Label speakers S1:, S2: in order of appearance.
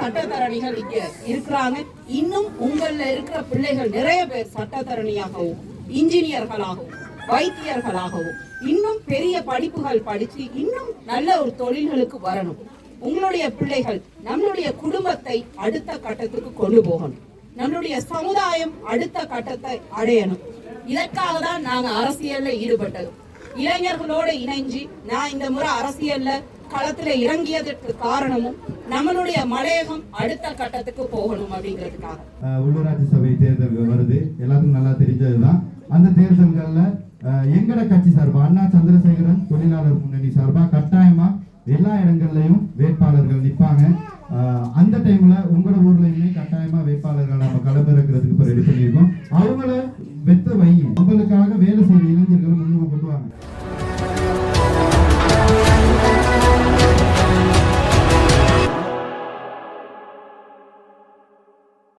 S1: சட்டத்தரணிகள் இங்க இருக்கிறாங்க. இன்னும் உங்கள்ல இருக்கிற பிள்ளைகள் நிறைய பேர் சட்டத்தரணியாகவும் இன்ஜினியர்களாகவும் வைத்தியர்களாகவும் இன்னும் பெரிய படிப்புகள் படிச்சு இன்னும் நல்ல ஒரு தொழில்களுக்கு வரணும். உங்களுடைய பிள்ளைகள் நம்மளுடைய குடும்பத்தை அடுத்த கட்டத்துக்கு கொண்டு போகணும். நம்மளுடைய சமுதாயம் அடுத்த கட்டத்தை அடையணும். இதற்காக தான் நாங்க அரசியல்ல ஈடுபட்டது. இளைஞர்களோட இணைஞ்சு நான் இந்த முறை அரசியல்ல களத்துல இறங்கியதற்கு காரணமும் நம்மளுடைய மலையகம் அடுத்த கட்டத்துக்கு போகணும் அப்படிங்கிறதுக்காக.
S2: உள்ளூராட்சி சபை தேர்தல்கள் வருது. எல்லாத்துக்கும் நல்லா தெரிஞ்சதுதான். அந்த தேர்தல்கள்ல எங்கட கட்சி சார்பா? அண்ணா சந்திரசேகரன் தொழிலாளர் முன்னணி சார்பா எல்லா இடங்கள்லையும் வேட்பாளர்கள் நிற்பாங்க அந்த டைம்ல உங்களோட ஊர்லயுமே கட்டாயமா வேட்பாளர்கள் நம்ம களமிறக்கிறதுக்கு இப்போ ரெடி பண்ணியிருக்கோம். அவங்கள வெத்த வையும் அவங்களுக்காக வேலை செய்யற இளைஞர்களை முன்னுக்கு